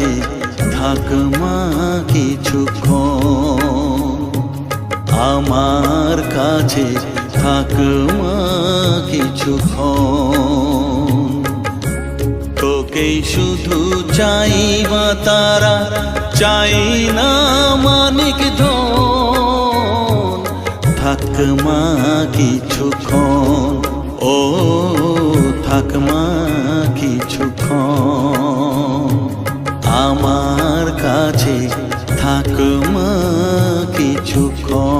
কাছে থাকমা কিছুক্ষণ আমার কাছে থাকমা কিছুক্ষণ তোকেই শুধু চাইবা তারা, চাই না মানিক ধন। থাকমা কিছুক্ষণ ও থাকমা কিছুক্ষণ থাকমা কিছুক্ষণ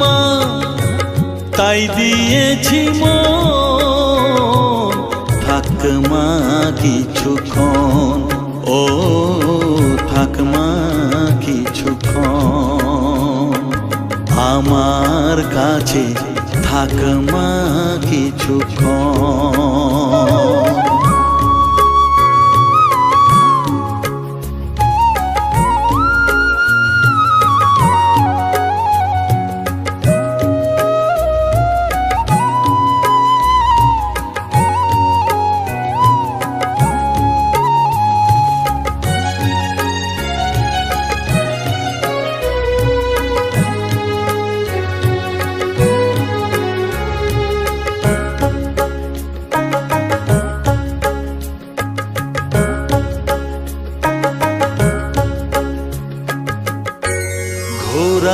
মা তাই দিয়েছি মন। থাকমা কিছুক্ষণ ও থাকমা কিছুক্ষণ। আমার কাছে থাকমা কিছুক্ষণ।